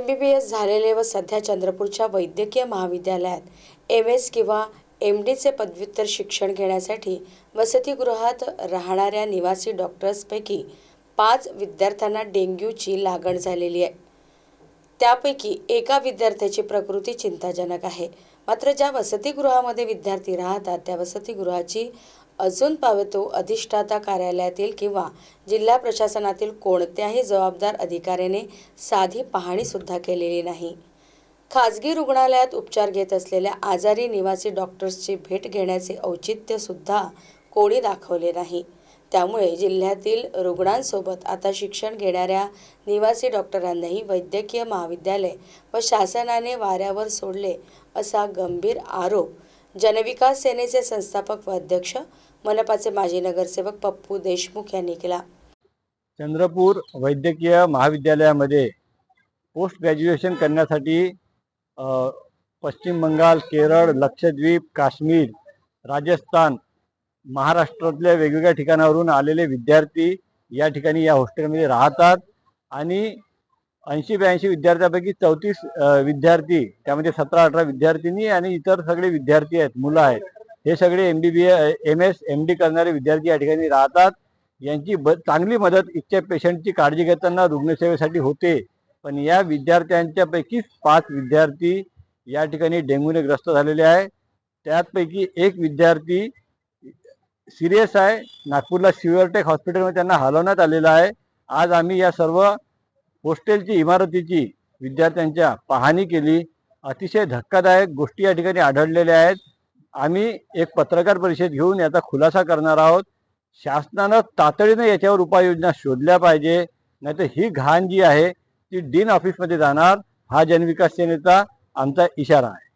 M B बी S झालेले व सध्या चंद्रपूरच्या वैद्यकीय महाविद्यालयात एम एस किंवा एम डीचे पदव्युत्तर शिक्षण घेण्यासाठी वसतिगृहात राहणाऱ्या निवासी डॉक्टर्सपैकी पाच विद्यार्थ्यांना डेंग्यूची लागण झालेली आहे. त्यापैकी एका विद्यार्थ्याची प्रकृती चिंताजनक आहे. मात्र ज्या वसतिगृहामध्ये विद्यार्थी राहतात त्या वसतिगृहाची अजून पावतो अधिष्ठाता कार्यालयातील किंवा जिल्हा प्रशासनातील कोणत्याही जबाबदार अधिकाऱ्याने साधी पाहणीसुद्धा केलेली नाही. खाजगी रुग्णालयात उपचार घेत असलेल्या आजारी निवासी डॉक्टर्सची भेट घेण्याचे औचित्यसुद्धा कोणी दाखवले नाही. त्यामुळे जिल्ह्यातील रुग्णांसोबत आता शिक्षण घेणाऱ्या निवासी डॉक्टरांनाही वैद्यकीय महाविद्यालय व शासनाने वाऱ्यावर सोडले असा गंभीर आरोप जनविकास सेनेचे संस्थापक व अध्यक्ष मनपाचे माजी नगरसेवक पप्पू देशमुख यांनी केला. चंद्रपूर वैद्यकीय महाविद्यालयामध्ये पोस्ट ग्रॅज्युएशन करण्यासाठी पश्चिम बंगाल केरळ लक्षद्वीप काश्मीर राजस्थान महाराष्ट्रातल्या वेगवेगळ्या ठिकाणावरून आलेले विद्यार्थी या ठिकाणी या हॉस्टेलमध्ये राहतात. आणि ऐंशी ब्याऐंशी विद्यार्थ्यापैकी चौतीस विद्यार्थी त्यामध्ये सतरा अठरा विद्यार्थिनी आणि इतर सगळे विद्यार्थी आहेत मुलं आहेत. हे सगळे M B B M S M D करणारे विद्यार्थी या ठिकाणी राहतात. यांची ब चांगली मदत इथच्या पेशंटची काळजी घेताना रुग्णसेवेसाठी होते. पण या विद्यार्थ्यांच्यापैकीच पाच विद्यार्थी या ठिकाणी डेंग्यूने ग्रस्त झालेले आहे त्यातपैकी एक विद्यार्थी सिरियस आहे. नागपूरला सिव्हरटेक हॉस्पिटलमध्ये त्यांना हलवण्यात आलेलं आहे. आज आम्ही या सर्व होस्टेलची इमारतीची विद्यार्थ्यांच्या पाहणी केली. अतिशय धक्कादायक गोष्टी या ठिकाणी आढळलेल्या आहेत. आम्ही एक पत्रकार परिषद घेऊन याचा खुलासा करणार आहोत. शासनानं तातडीनं याच्यावर उपाययोजना शोधल्या पाहिजे नाहीतर ही घाण जी आहे ती डीन ऑफिसमध्ये जाणार. हा जनविकास सेनेचा आमचा इशारा आहे.